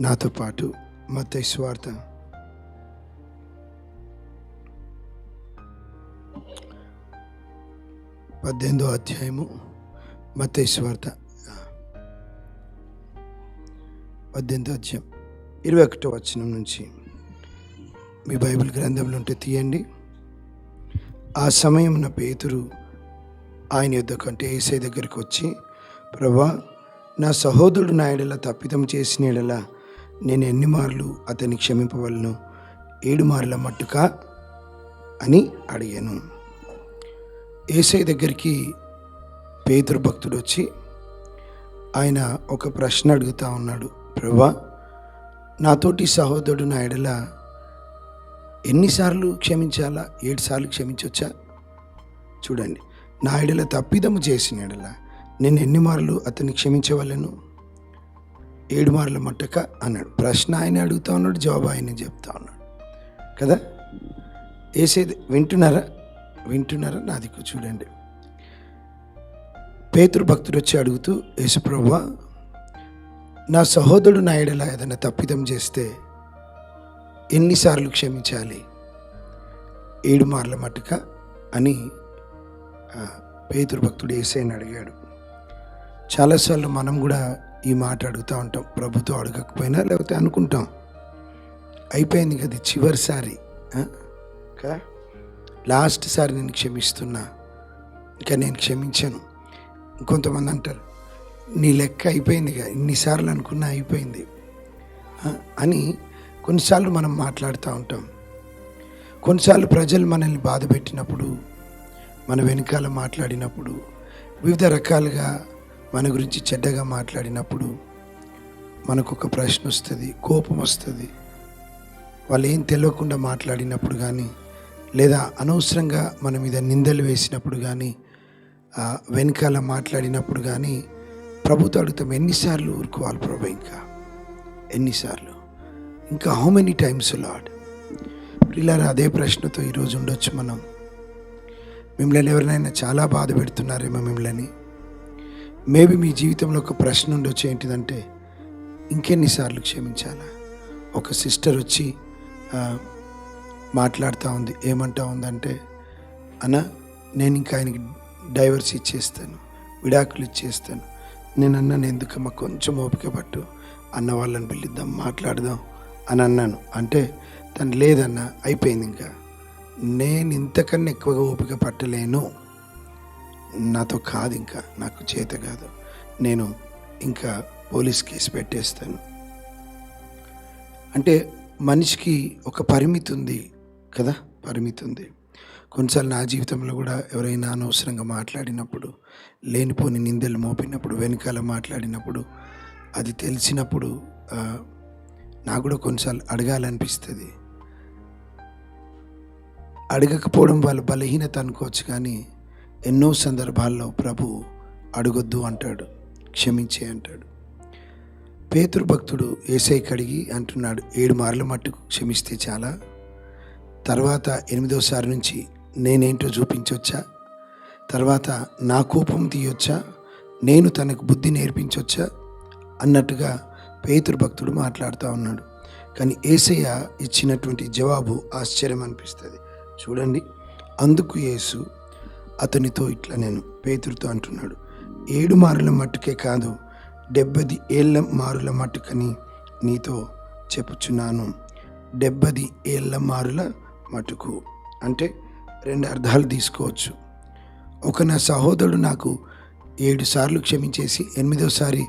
నాతో పాటు మత్తయి స్వార్థ పద్దెనిమిదో అధ్యాయము మత్తయి స్వార్థ పద్దెనిమిదో అధ్యాయం ఇరవై ఒకటో వచనం నుంచి. మీ బైబిల్ గ్రంథంలో ఉంటే తీయండి. ఆ సమయమున పేతురు ఆయన యుద్ధ కంటే ఏసై దగ్గరికి వచ్చి ప్రభా నా సహోదరుడు నాయుడలా తప్పితం తప్పిదం చేసిన ఎడల నేను ఎన్ని మార్లు అతన్ని క్షమింపవలను? ఏడు మార్ల మట్టుకా? అని అడిగాను. ఏసై దగ్గరికి పేతురు భక్తుడు వచ్చి ఆయన ఒక ప్రశ్న అడుగుతా ఉన్నాడు. ప్రభా నాతోటి సహోదరుడు నా ఎడల ఎన్నిసార్లు క్షమించాలా? ఏడు సార్లు క్షమించవచ్చా చూడండి నా ఎడల తప్పిదము చేసిన ఎడల నేను ఎన్ని మార్లు అతన్ని క్షమించవలను? ఏడు మార్ల మట్టక అన్నాడు. ప్రశ్న ఆయన అడుగుతా ఉన్నాడు జవాబు ఆయన చెప్తా ఉన్నాడు. కదా? వేసేది వింటున్నారా? వింటున్నారా? నా చూడండి. పేతురు భక్తుడు వచ్చి అడుగుతూ యేసుప్రభా నా సహోదరుడు నా ఎడల ఏదైనా తప్పిదం చేస్తే ఎన్నిసార్లు క్షమించాలి? ఏడు మార్ల మట్టుక? అని పేతురు భక్తుడు ఏసైని అడిగాడు. చాలాసార్లు మనం కూడా ఈ మాట అడుగుతూ ఉంటాం. ప్రభుతో అడగకపోయినా లేకపోతే అనుకుంటాం. అయిపోయింది కదా చివరిసారి ఇంకా కదా? లాస్ట్ సారి నేను క్షమిస్తున్నా. ఇంకా నేను క్షమించాను. ఇంకొంతమంది అంటారు నీ లెక్క అయిపోయింది కదా ఇన్నిసార్లు అనుకున్నా అయిపోయింది. అని కొన్నిసార్లు మనం మాట్లాడుతూ ఉంటాం. కొన్నిసార్లు ప్రజలు మనల్ని బాధ పెట్టినప్పుడు మన వెనకాల మాట్లాడినప్పుడు వివిధ రకాలుగా మన గురించి చెడ్డగా మాట్లాడినప్పుడు మనకు ఒక ప్రశ్న వస్తుంది కోపం వస్తుంది. వాళ్ళు ఏం తెలియకుండా మాట్లాడినప్పుడు కానీ లేదా అనవసరంగా మన మీద నిందలు వేసినప్పుడు కానీ వెనకాల మాట్లాడినప్పుడు కానీ ప్రభుత్వం అడుగుతాం ఎన్నిసార్లు ఊరుకోవాలి ప్రభు ఇంకా? ఎన్నిసార్లు? ఇంకా హౌ మెనీ టైమ్స్ లాడ్ పిల్లలు అదే ప్రశ్నతో ఈరోజు ఉండొచ్చు మనం. మిమ్మల్ని ఎవరినైనా చాలా బాధ పెడుతున్నారేమో మిమ్మల్ని. మేబీ మీ జీవితంలో ఒక ప్రశ్న ఉండొచ్చు ఏంటిదంటే ఇంకెన్నిసార్లు క్షమించాలా? ఒక సిస్టర్ వచ్చి మాట్లాడుతూ ఉంది ఏమంటా ఉందంటే అన్న నేను ఇంకా ఆయనకి డైవర్స్ ఇచ్చేస్తాను విడాకులు ఇచ్చేస్తాను. నేను అన్నాను ఎందుకమ్మా కొంచెం ఓపిక పట్టు అన్న వాళ్ళని పిలుద్దాం మాట్లాడదాం అని అన్నాను. అంటే తను లేదన్న అయిపోయింది ఇంకా. నేను ఇంతకన్నా ఎక్కువగా ఓపిక పట్టలేను. నాతో కాదు ఇంకా నాకు చేత కాదు. నేను ఇంకా పోలీస్ కేసు పెట్టేస్తాను. అంటే మనిషికి ఒక పరిమితి ఉంది కదా పరిమితి ఉంది. కొన్నిసార్లు నా జీవితంలో కూడా ఎవరైనా అనవసరంగా మాట్లాడినప్పుడు లేనిపోని నిందలు మోపినప్పుడు వెనకాల మాట్లాడినప్పుడు అది తెలిసినప్పుడు నాకు కూడా కొన్నిసార్లు అడగాలనిపిస్తుంది. అడగకపోవడం వాళ్ళ బలహీనత అనుకోవచ్చు కానీ ఎన్నో సందర్భాల్లో ప్రభు అడగొద్దు అంటాడు క్షమించే అంటాడు. పేతృభక్తుడు భక్తుడు ఏసై కడిగి అంటున్నాడు ఏడు మార్ల మట్టుకు క్షమిస్తే చాలా? తర్వాత ఎనిమిదోసారి నుంచి నేనేంటో చూపించొచ్చా? తర్వాత నా కోపం తీయొచ్చా? నేను తనకు బుద్ధి నేర్పించొచ్చా? అన్నట్టుగా పేతురు భక్తుడు మాట్లాడుతూ ఉన్నాడు. కానీ ఏసయ్య ఇచ్చినటువంటి జవాబు ఆశ్చర్యం అనిపిస్తుంది. చూడండి అందుకు యేసు అతనితో ఇట్లా నేను పేతురుతో అంటున్నాడు. ఏడు మారుల మట్టుకే కాదు డెబ్బది ఏళ్ళ మారుల మట్టుకని నీతో చెప్పుచున్నాను. డెబ్బది ఏళ్ళ మారుల మటుకు అంటే రెండు అర్థాలు తీసుకోవచ్చు. ఒక నా సహోదరుడు నాకు ఏడు సార్లు క్షమించేసి ఎనిమిదోసారి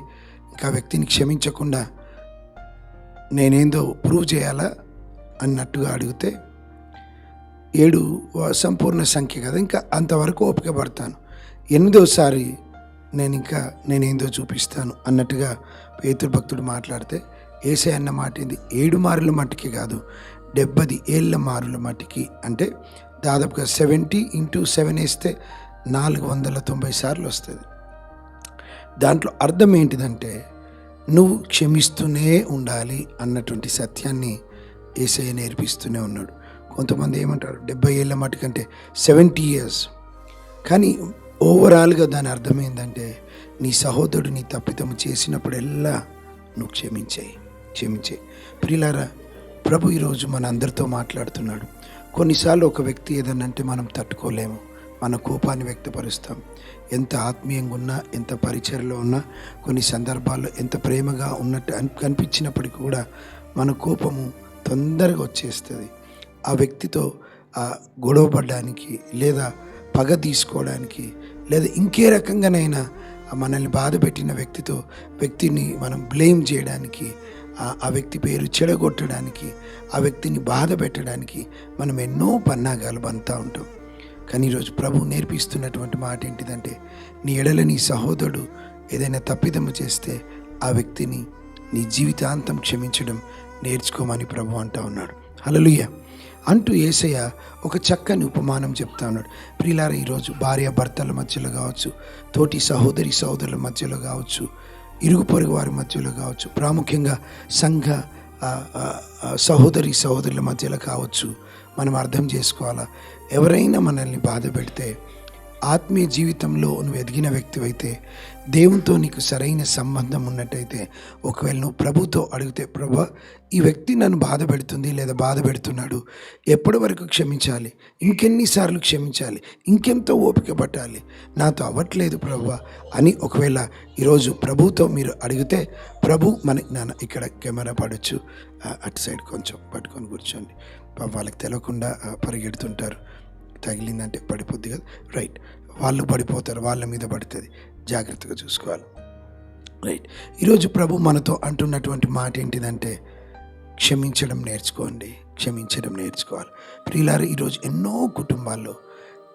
ఇంకా వ్యక్తిని క్షమించకుండా నేనేందో ప్రూవ్ చేయాలా అన్నట్టుగా అడిగితే ఏడు సంపూర్ణ సంఖ్య కదా. ఇంకా అంతవరకు ఓపిక పడతాను. ఎనిమిదోసారి నేను ఇంకా నేనేందో చూపిస్తాను అన్నట్టుగా పేతురు భక్తుడు మాట్లాడితే ఏసే అన్న మాట ఇది ఏడు మారుల మట్టికి కాదు డెబ్బది ఏళ్ళ మారుల మట్టికి. అంటే దాదాపుగా సెవెంటీ ఇంటూ సెవెన్ వేస్తే నాలుగు వందల తొంభై సార్లు వస్తుంది. దాంట్లో అర్థం ఏంటిదంటే నువ్వు క్షమిస్తూనే ఉండాలి అన్నటువంటి సత్యాన్ని ఏసయ్య నేర్పిస్తూనే ఉన్నాడు. కొంతమంది ఏమంటారు డెబ్బై ఏళ్ళ మటుకంటే సెవెంటీ ఇయర్స్. కానీ ఓవరాల్గా దాని అర్థం ఏంటంటే నీ సహోదరుడు నీ తప్పిదము చేసినప్పుడెల్లా నువ్వు క్షమించాయి క్షమించే ప్రియులారా ప్రభు ఈరోజు మన అందరితో మాట్లాడుతున్నాడు. కొన్నిసార్లు ఒక వ్యక్తి ఏదన్నా అంటే మనం తట్టుకోలేము మన కోపాన్ని వ్యక్తపరుస్తాం. ఎంత ఆత్మీయంగా ఉన్నా ఎంత పరిచయలో ఉన్నా కొన్ని సందర్భాల్లో ఎంత ప్రేమగా ఉన్నట్టు అని కనిపించినప్పటికీ కూడా మన కోపము తొందరగా వచ్చేస్తుంది. ఆ వ్యక్తితో ఆ గొడవ పడడానికి లేదా పగ తీసుకోవడానికి లేదా ఇంకే రకంగానైనా మనల్ని బాధ పెట్టిన వ్యక్తితో వ్యక్తిని మనం బ్లేమ్ చేయడానికి ఆ- వ్యక్తి పేరు చెడగొట్టడానికి ఆ వ్యక్తిని బాధ పెట్టడానికి మనం ఎన్నో పన్నాగాలు బంతా ఉంటాం. కానీ ఈరోజు ప్రభు నేర్పిస్తున్నటువంటి మాట ఏంటిదంటే నీ ఎడల నీ సహోదరుడు ఏదైనా తప్పిదము చేస్తే ఆ వ్యక్తిని నీ జీవితాంతం క్షమించడం నేర్చుకోమని ప్రభు అంటా ఉన్నాడు. హల్లెలూయ. అంటూ ఏసయ్య ఒక చక్కని ఉపమానం చెప్తా ఉన్నాడు. ప్రియులార ఈరోజు భార్య భర్తల మధ్యలో కావచ్చు తోటి సహోదరి సహోదరుల మధ్యలో కావచ్చు ఇరుగు పొరుగు వారి మధ్యలో కావచ్చు ప్రాముఖ్యంగా సంఘ సహోదరి సహోదరుల మధ్యలో కావచ్చు మనం అర్థం చేసుకోవాలా? ఎవరైనా మనల్ని బాధ పెడితే ఆత్మీయ జీవితంలో నువ్వు ఎదిగిన వ్యక్తివైతే దేవునితో నీకు సరైన సంబంధం ఉన్నట్టయితే ఒకవేళ నువ్వు ప్రభుతో అడిగితే ప్రభు ఈ వ్యక్తి నన్ను బాధ పెడుతుంది లేదా బాధ పెడుతున్నాడు ఎప్పటి వరకు క్షమించాలి? ఇంకెన్నిసార్లు క్షమించాలి? ఇంకెంతో ఓపిక పట్టాలి? నాతో అవ్వట్లేదు ప్రభు అని ఒకవేళ ఈరోజు ప్రభుతో మీరు అడిగితే ప్రభు మన నాన్న ఇక్కడ కెమెరా పడవచ్చు అటు సైడ్ కొంచెం పట్టుకొని కూర్చోండి. వాళ్ళకి తెలియకుండా పరిగెడుతుంటారు. తగిలిందంటే పడిపోద్ది కదా. రైట్ వాళ్ళు పడిపోతారు వాళ్ళ మీద పడుతుంది. జాగ్రత్తగా చూసుకోవాలి. రైట్ ఈరోజు ప్రభు మనతో అంటున్నటువంటి మాట ఏంటిదంటే క్షమించడం నేర్చుకోండి క్షమించడం నేర్చుకోవాలి. ప్రియులారు ఈరోజు ఎన్నో కుటుంబాల్లో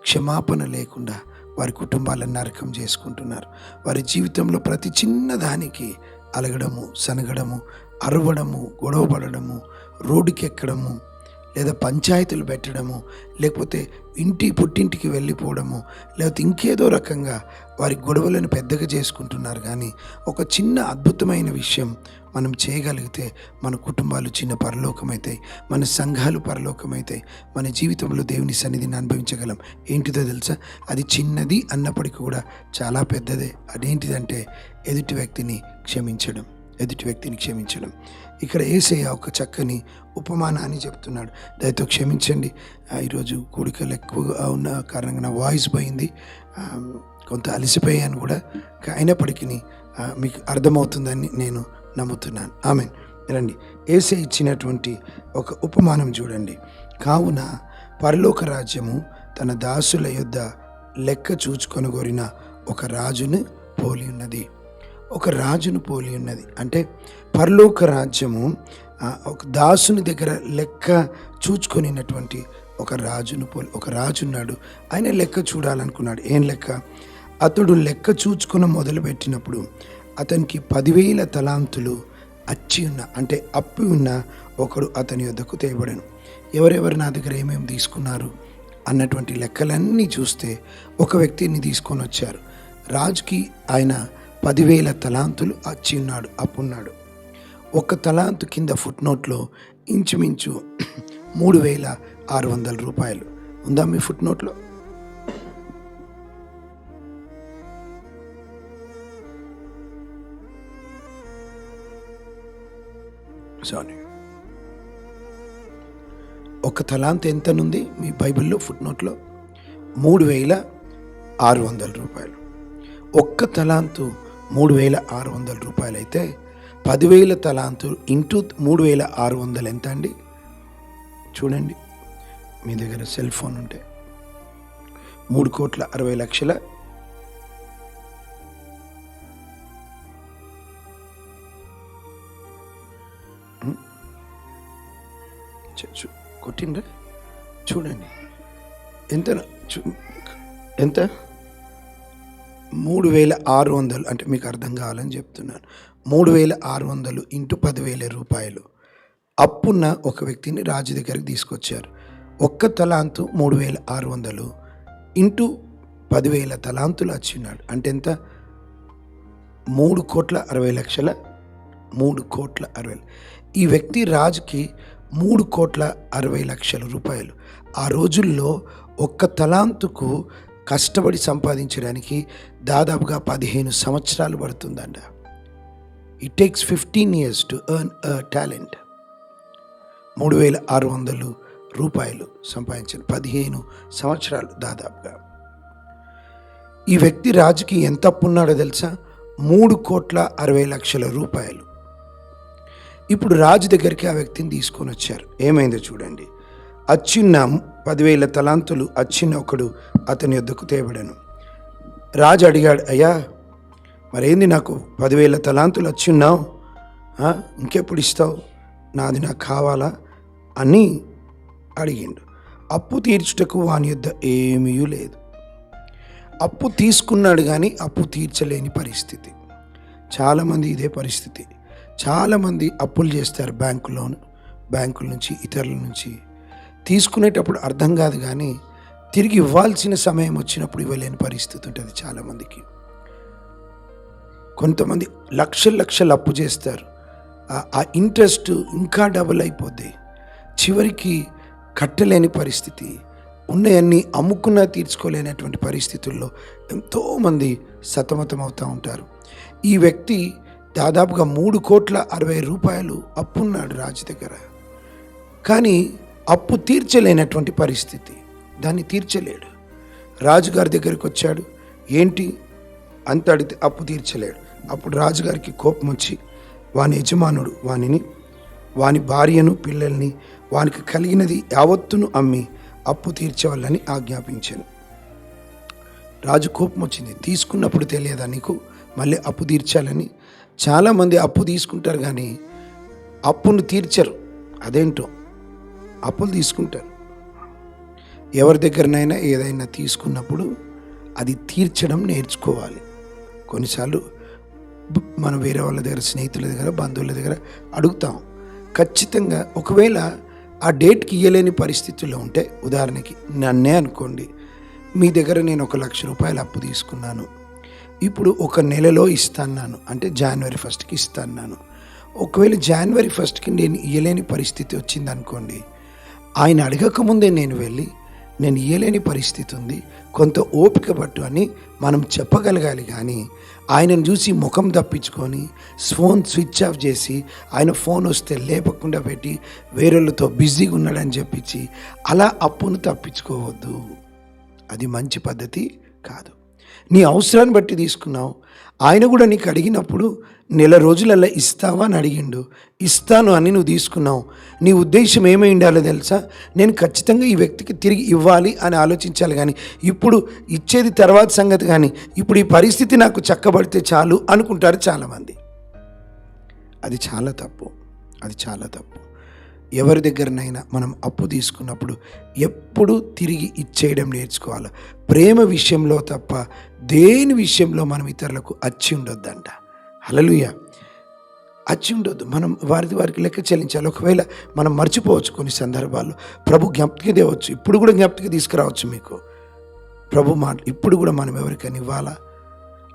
క్షమాపణ లేకుండా వారి కుటుంబాలను నరకం చేసుకుంటున్నారు. వారి జీవితంలో ప్రతి చిన్న దానికి అలగడము సనగడము అరవడము గొడవపడము రోడ్డుకెక్కడము లేదా పంచాయతీలు పెట్టడము లేకపోతే ఇంటి పుట్టింటికి వెళ్ళిపోవడము లేకపోతే ఇంకేదో రకంగా వారి గొడవలను పెద్దగా చేసుకుంటున్నారు. కానీ ఒక చిన్న అద్భుతమైన విషయం మనం చేయగలిగితే మన కుటుంబాలు చిన్న పరలోకమవుతాయి మన సంఘాలు పరలోకమవుతాయి మన జీవితంలో దేవుని సన్నిధిని అనుభవించగలం. ఏంటిదో తెలుసా? అది చిన్నది అన్నప్పటికీ కూడా చాలా పెద్దదే. అదేంటిదంటే ఎదుటి వ్యక్తిని క్షమించడం ఎదుటి వ్యక్తిని క్షమించడం. ఇక్కడ ఏసయ్య ఒక చక్కని ఉపమానాన్ని చెప్తున్నాడు. దయతో క్షమించండి. ఈరోజు కోడికలు ఎక్కువగా ఉన్న కారణంగా నా వాయిస్ పోయింది. కొంత అలసిపోయాను కూడా. అయినప్పటికీ మీకు అర్థమవుతుందని నేను నమ్ముతున్నాను. ఆమె రండి. ఏసే ఇచ్చినటువంటి ఒక ఉపమానం చూడండి. కావున పరలోక రాజ్యము తన దాసుల యొద్ద లెక్క చూచుకొనగోరిన ఒక రాజును పోలి ఉన్నది. ఒక రాజును పోలి ఉన్నది. అంటే పరలోక రాజ్యము ఒక దాసుని దగ్గర లెక్క చూచుకొనినటువంటి ఒక రాజును పోలి ఒక రాజు ఉన్నాడు ఆయన లెక్క చూడాలనుకున్నాడు. ఏం లెక్క? అతడు లెక్క చూచుకుని మొదలుపెట్టినప్పుడు అతనికి పదివేల తలాంతులు అచ్చి ఉన్న అంటే అప్పి ఉన్న ఒకడు అతని యొద్దకు తేబడను. ఎవరెవరు నా దగ్గర ఏమేమి తీసుకున్నారు అన్నటువంటి లెక్కలన్నీ చూస్తే ఒక వ్యక్తిని తీసుకొని వచ్చారు. రాజుకి ఆయన పదివేల తలాంతులు అచ్చి ఉన్నాడు అప్పున్నాడు. ఒక తలాంతు కింద ఫుట్ నోట్లో ఇంచుమించు మూడు వేల ఆరు వందల రూపాయలు. ఉందా మీ ఫుట్ నోట్లో సారీ. ఒక తలాంత్ ఎంతనుంది మీ బైబిల్లో ఫుట్ నోట్లో మూడు వేల ఆరు వందల రూపాయలు. ఒక్క తలాంతు మూడు వేల ఆరు వందల రూపాయలు అయితే పదివేల తలాంతు ఇంటూ మూడు వేల ఆరు వందలు ఎంత అండి చూడండి. మీ దగ్గర సెల్ ఫోన్ ఉంటే. మూడు కోట్ల అరవై లక్షల. చూ- కొట్టిండ్రా? చూడండి. ఎంత? చూ- ఎంత? మూడు వేల ఆరు వందలు అంటే మీకు అర్థం కావాలని చెప్తున్నాను. మూడు వేల ఆరు వందలు ఇంటూ పదివేల రూపాయలు. అప్పున్న ఒక వ్యక్తిని రాజు దగ్గరికి తీసుకొచ్చారు. ఒక్క తలాంతు మూడు వేల ఆరు వందలు ఇంటూ పదివేల తలాంతులు వచ్చినాడు అంటే ఎంత? మూడు కోట్ల అరవై లక్షల మూడు కోట్ల అరవై ఈ వ్యక్తి రాజుకి మూడు కోట్ల అరవై లక్షల రూపాయలు. ఆ రోజుల్లో ఒక్క తలాంతుకు కష్టపడి సంపాదించడానికి దాదాపుగా పదిహేను సంవత్సరాలు పడుతుందంట. It takes fifteen years to earn a talent మూడు వేల ఆరు వందలు రూపాయలు సంపాదించారు పదిహేను సంవత్సరాలు దాదాపుగా. ఈ వ్యక్తి రాజుకి ఎంత అప్పున్నాడో తెలుసా? మూడు కోట్ల అరవై లక్షల రూపాయలు. ఇప్పుడు రాజు దగ్గరికి ఆ వ్యక్తిని తీసుకొని వచ్చారు. ఏమైందో చూడండి. అచ్చున్న. పదివేల తలాంతులు అచ్చిన ఒకడు అతని యొద్దకు తేబడను. రాజు అడిగాడు అయ్యా మరేంది నాకు పదివేల తలాంతులు అచ్చున్నావు? ఇంకెప్పుడు ఇస్తావు? నాది నాకు కావాలా? అని అడిగిండు. అప్పు తీర్చుటకు వాని యొద్ద ఏమీ లేదు. అప్పు తీసుకున్నాడు కానీ అప్పు తీర్చలేని పరిస్థితి. చాలామంది ఇదే పరిస్థితి. చాలామంది అప్పులు చేస్తారు బ్యాంకు లోన్ బ్యాంకుల నుంచి ఇతరుల నుంచి. తీసుకునేటప్పుడు అర్థం కాదు కానీ తిరిగి ఇవ్వాల్సిన సమయం వచ్చినప్పుడు ఇవ్వలేని పరిస్థితి ఉంటుంది చాలామందికి. కొంతమంది లక్షలు లక్షలు అప్పు చేస్తారు. ఆ- ఇంట్రెస్ట్ ఇంకా డబుల్ అయిపోద్ది. చివరికి కట్టలేని పరిస్థితి. ఉన్నాయన్నీ అమ్ముకున్నా తీర్చుకోలేనటువంటి పరిస్థితుల్లో ఎంతోమంది సతమతం అవుతూ ఉంటారు. ఈ వ్యక్తి దాదాపుగా మూడు కోట్ల అరవై రూపాయలు అప్పున్నాడు రాజు దగ్గర. కానీ అప్పు తీర్చలేనటువంటి పరిస్థితి. దాన్ని తీర్చలేడు. రాజుగారి దగ్గరికి వచ్చాడు. ఏంటి? అంత అడిగితే అప్పు తీర్చలేడు. అప్పుడు రాజుగారికి కోపం వచ్చి వాని యజమానుడు వానిని వాని భార్యను పిల్లల్ని వానికి కలిగినది యావత్తును అమ్మి అప్పు తీర్చవల్లని ఆజ్ఞాపించాను. రాజు కోపం వచ్చింది. తీసుకున్నప్పుడు తెలియదా నీకు? మళ్ళీ అప్పు తీర్చాలని? చాలామంది అప్పు తీసుకుంటారు కానీ అప్పును తీర్చరు. అదేంటో? అప్పులు తీసుకుంటారు. ఎవరి దగ్గరనైనా ఏదైనా తీసుకున్నప్పుడు అది తీర్చడం నేర్చుకోవాలి. కొన్నిసార్లు మనం వేరే వాళ్ళ దగ్గర స్నేహితుల దగ్గర బంధువుల దగ్గర అడుగుతాం. ఖచ్చితంగా ఒకవేళ ఆ డేట్కి ఇయ్యలేని పరిస్థితుల్లో ఉంటే ఉదాహరణకి నన్నే అనుకోండి మీ దగ్గర నేను ఒక లక్ష రూపాయలు అప్పు తీసుకున్నాను. ఇప్పుడు ఒక నెలలో ఇస్తాను అంటే జనవరి ఫస్ట్కి ఇస్తాను ఒకవేళ జనవరి ఫస్ట్కి నేను ఇయ్యలేని పరిస్థితి వచ్చింది అనుకోండి ఆయన అడగకముందే నేను వెళ్ళి నేను ఇయ్యలేని పరిస్థితి ఉంది కొంత ఓపిక పట్టు అని మనం చెప్పగలగాలి కానీ ఆయనను చూసి ముఖం తప్పించుకొని ఫోన్ స్విచ్ ఆఫ్ చేసి ఆయన ఫోన్ వస్తే లేపకుండా పెట్టి వేరేళ్ళతో బిజీగా ఉన్నాడని చెప్పించి అలా అప్పును తప్పించుకోవద్దు. అది మంచి పద్ధతి కాదు. నీ అవసరాన్ని బట్టి తీసుకున్నావు ఆయన కూడా నీకు అడిగినప్పుడు నెల రోజులల్లా ఇస్తావా అని అడిగిండు. ఇస్తాను అని నువ్వు తీసుకున్నావు. నీ ఉద్దేశం ఏమై ఉండాలో తెలుసా? నేను ఖచ్చితంగా ఈ వ్యక్తికి తిరిగి ఇవ్వాలి అని ఆలోచించాలి కానీ ఇప్పుడు ఇచ్చేది తర్వాత సంగతి కానీ ఇప్పుడు ఈ పరిస్థితి నాకు చక్కబడితే చాలు అనుకుంటారు చాలామంది. అది చాలా తప్పు. అది చాలా తప్పు. ఎవరి దగ్గరనైనా మనం అప్పు తీసుకున్నప్పుడు ఎప్పుడు తిరిగి ఇచ్చేయడం నేర్చుకోవాలి. ప్రేమ విషయంలో తప్ప దేని విషయంలో మనం ఇతరులకు అచ్చి ఉండొద్దంట. హలలుయ అచ్చి ఉండొద్దు. మనం వారిది వారికి లెక్క చెల్లించాలి. ఒకవేళ మనం మర్చిపోవచ్చు కొన్ని సందర్భాల్లో. ప్రభు జ్ఞప్తికి తేవచ్చు. ఇప్పుడు కూడా జ్ఞప్తికి తీసుకురావచ్చు మీకు. ప్రభు మాట ఇప్పుడు కూడా మనం ఎవరికైనా ఇవ్వాలా?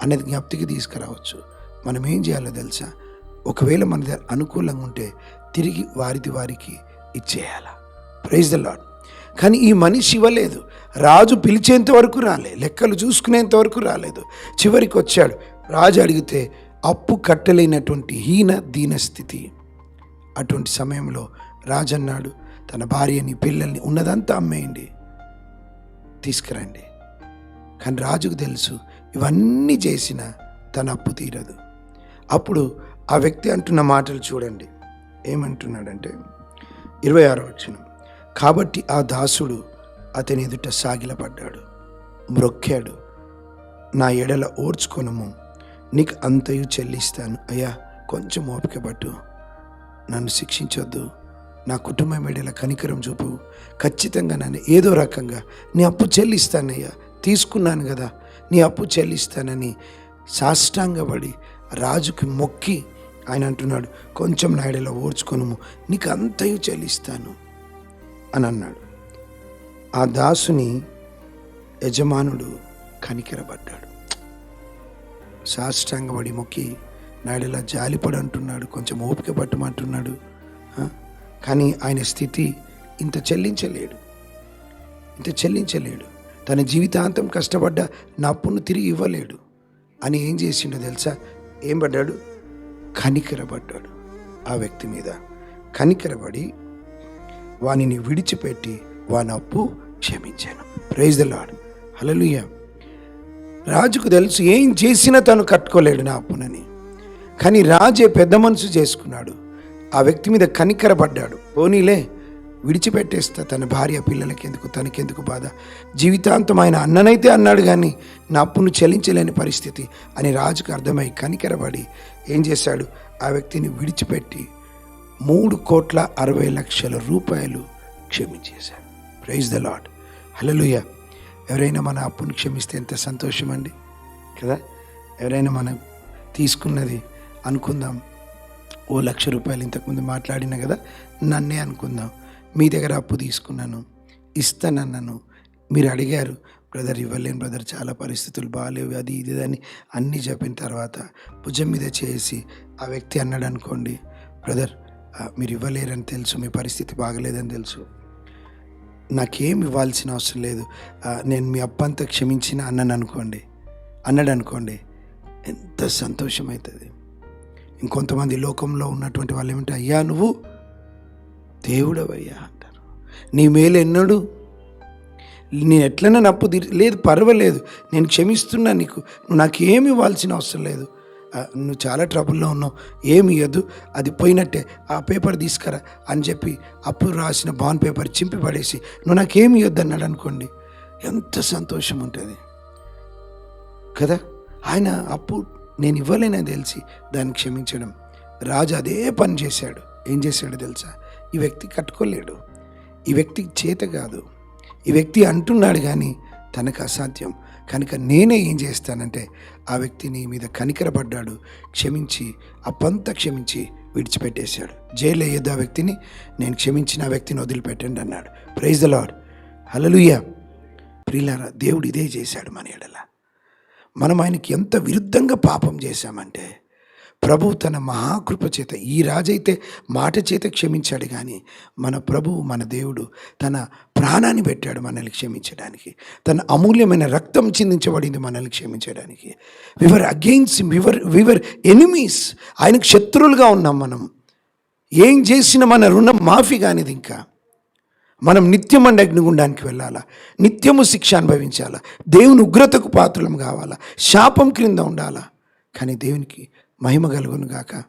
అనేది జ్ఞప్తికి తీసుకురావచ్చు. మనం ఏం చేయాలో తెలుసా? ఒకవేళ మన దగ్గర అనుకూలంగా ఉంటే తిరిగి వారిది వారికి ఇచ్చేయాల. ప్రైజ్ ద లాడ్ కానీ ఈ మనిషి ఇవ్వలేదు. రాజు పిలిచేంత వరకు రాలే. లెక్కలు చూసుకునేంత వరకు రాలేదు. చివరికి వచ్చాడు. రాజు అడిగితే అప్పు కట్టలేనటువంటి హీన దీన స్థితి. అటువంటి సమయంలో రాజు అన్నాడు తన భార్యని పిల్లల్ని ఉన్నదంతా అమ్మేయండి. తీసుకురండి. కానీ రాజుకు తెలుసు ఇవన్నీ చేసిన తన అప్పు తీరదు. అప్పుడు ఆ వ్యక్తి అంటున్న మాటలు చూడండి. ఏమంటున్నాడంటే ఇరవై ఆరో వచ్చిన కాబట్టి ఆ దాసుడు అతని ఎదుట సాగిలపడ్డాడు మ్రొక్కాడు నా ఎడల ఓర్చుకొనము నీకు అంతయు చెల్లిస్తాను. అయ్యా కొంచెం ఓపిక పట్టు నన్ను శిక్షించొద్దు నా కుటుంబం ఎడల కనికరం చూపు ఖచ్చితంగా నన్ను ఏదో రకంగా నీ అప్పు చెల్లిస్తానయ్యా తీసుకున్నాను కదా నీ అప్పు చెల్లిస్తానని సాష్టాంగపడి రాజుకి మొక్కి ఆయన అంటున్నాడు కొంచెం నాయుడులో ఓర్చుకొనుము నీకు అంతయు చెల్లిస్తాను. అని అన్నాడు. ఆ దాసుని యజమానుడు కనికెరబడ్డాడు సాష్టాంగపడి మొక్కి నాయుడులా జాలిపడు అంటున్నాడు కొంచెం ఓపిక పట్టమంటున్నాడు కానీ ఆయన స్థితి ఇంత చెల్లించలేడు. ఇంత చెల్లించలేడు. తన జీవితాంతం కష్టపడ్డ నా అప్పును తిరిగి ఇవ్వలేడు. అని ఏం చేసిండో తెలుసా? ఏం పడ్డాడు? కనికరపడ్డాడు ఆ వ్యక్తి మీద కనికరబడి వానిని విడిచిపెట్టి వాని అప్పు క్షమించాను. ప్రైజ్ ద లాడ్ హలలుయ రాజుకు తెలుసు ఏం చేసినా తను కట్టుకోలేడు నా అప్పునని. కానీ రాజే పెద్ద మనసు చేసుకున్నాడు. ఆ వ్యక్తి మీద కనికరపడ్డాడు పోనీలే. విడిచిపెట్టేస్తా తన భార్య పిల్లలకి ఎందుకు తనకెందుకు బాధ? జీవితాంతం ఆయన అన్ననైతే అన్నాడు కానీ నా అప్పును చెల్లించలేని పరిస్థితి అని రాజుకు అర్థమై కనికరబడి ఏం చేశాడు? ఆ వ్యక్తిని విడిచిపెట్టి మూడు కోట్ల అరవై లక్షల రూపాయలు క్షమించేశాడు. ప్రైజ్ ద లాడ్ హలలుయ ఎవరైనా మన అప్పును క్షమిస్తే ఎంత సంతోషం అండి కదా? ఎవరైనా మనం తీసుకున్నది అనుకుందాం. ఓ లక్ష రూపాయలు ఇంతకుముందు మాట్లాడిన కదా? నన్నే అనుకుందాం. మీ దగ్గర అప్పు తీసుకున్నాను ఇస్తానన్నాను. మీరు అడిగారు బ్రదర్ ఇవ్వలేను బ్రదర్ చాలా పరిస్థితులు బాగాలేవు అది ఇది అని అన్నీ చెప్పిన తర్వాత భుజం మీద చేసి ఆ వ్యక్తి అన్నాడు అనుకోండి బ్రదర్ మీరు ఇవ్వలేరని తెలుసు మీ పరిస్థితి బాగలేదని తెలుసు. నాకేం ఇవ్వాల్సిన అవసరం లేదు. నేను మీ అప్పంతా క్షమించిన అన్నాను అనుకోండి అన్నాడు అనుకోండి ఎంత సంతోషం అవుతుంది. ఇంకొంతమంది లోకంలో ఉన్నటువంటి వాళ్ళు ఏమిటి అయ్యా నువ్వు దేవుడవయ్యా అంటారు. నీ మేలు ఎన్నడు? నేను ఎట్లనే నప్పు తీరి లేదు పర్వాలేదు. నేను క్షమిస్తున్నా నీకు. నువ్వు నాకు ఏమి ఇవ్వాల్సిన అవసరం లేదు. నువ్వు చాలా ట్రబుల్లో ఉన్నావు. ఏమి ఇవ్వద్దు అది పోయినట్టే. ఆ పేపర్ తీసుకురా అని చెప్పి అప్పు రాసిన బాండ్ పేపర్ చింపి పడేసి నువ్వు నాకేమి ఇవ్వద్దు అన్నాడు అనుకోండి. ఎంత సంతోషం ఉంటుంది. కదా? ఆయన అప్పు నేను ఇవ్వలేనని తెలిసి దాన్ని క్షమించడం. రాజు అదే పని చేశాడు. ఏం చేశాడో తెలుసా? ఈ వ్యక్తి కట్టుకోలేడు. ఈ వ్యక్తికి చేత కాదు. ఈ వ్యక్తి అంటున్నాడు కానీ తనకు అసాధ్యం. కనుక నేనే ఏం చేస్తానంటే ఆ వ్యక్తి నీ మీద కనికరపడ్డాడు. క్షమించి అప్పంతా క్షమించి విడిచిపెట్టేశాడు. జైలు అయ్యేది ఆ వ్యక్తిని నేను క్షమించిన ఆ వ్యక్తిని వదిలిపెట్టండి అన్నాడు. ప్రైజ్ ద లాడ్ హలలుయ ప్రిలారా దేవుడు ఇదే చేశాడు మన ఎడల. మనం ఆయనకి ఎంత విరుద్ధంగా పాపం చేశామంటే ప్రభు తన మహాకృప చేత ఈ రాజైతే మాట చేత క్షమించాడు కానీ మన ప్రభువు మన దేవుడు తన ప్రాణాన్ని పెట్టాడు మనల్ని క్షమించడానికి. తన అమూల్యమైన రక్తం చిందించబడింది మనల్ని క్షమించడానికి. We were against we were we were enemies ఆయనకు శత్రువులుగా ఉన్నాం మనం. ఏం చేసిన మన రుణం మాఫీ కానిది ఇంకా. మనం నిత్యం అండి అగ్నిగుండానికి వెళ్ళాలా? నిత్యము శిక్ష అనుభవించాలా? దేవుని ఉగ్రతకు పాత్రలం కావాలా? శాపం క్రింద ఉండాలా? కానీ దేవునికి మహిమ కలుగును గాక.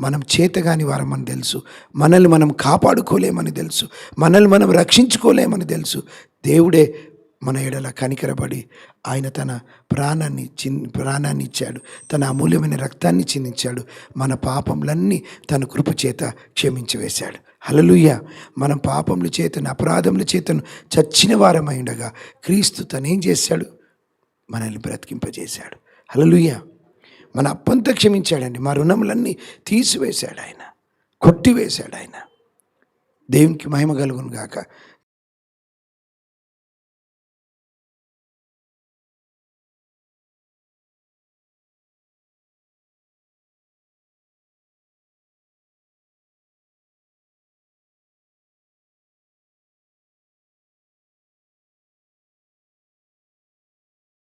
మనం చేతగాని వారమని తెలుసు. మనల్ని మనం కాపాడుకోలేమని తెలుసు. మనల్ని మనం రక్షించుకోలేమని తెలుసు. దేవుడే మన ఎడల కనికరబడి ఆయన తన ప్రాణాన్ని చిన్ ప్రాణాన్ని ఇచ్చాడు. తన అమూల్యమైన రక్తాన్ని చిందించాడు. మన పాపములన్నీ తన కృప చేత క్షమించి వేశాడు హలలుయ్య మనం పాపముల చేతను అపరాధముల చేతను చచ్చిన వారమై ఉండగా క్రీస్తు తనేం చేశాడు? మనల్ని బ్రతికింపజేశాడు. హలలుయ్యా మన అప్పంతా క్షమించాడండి. మా రుణములన్నీ తీసివేశాడు ఆయన. కొట్టివేశాడు ఆయన. దేవునికి మహిమ కలుగును గాక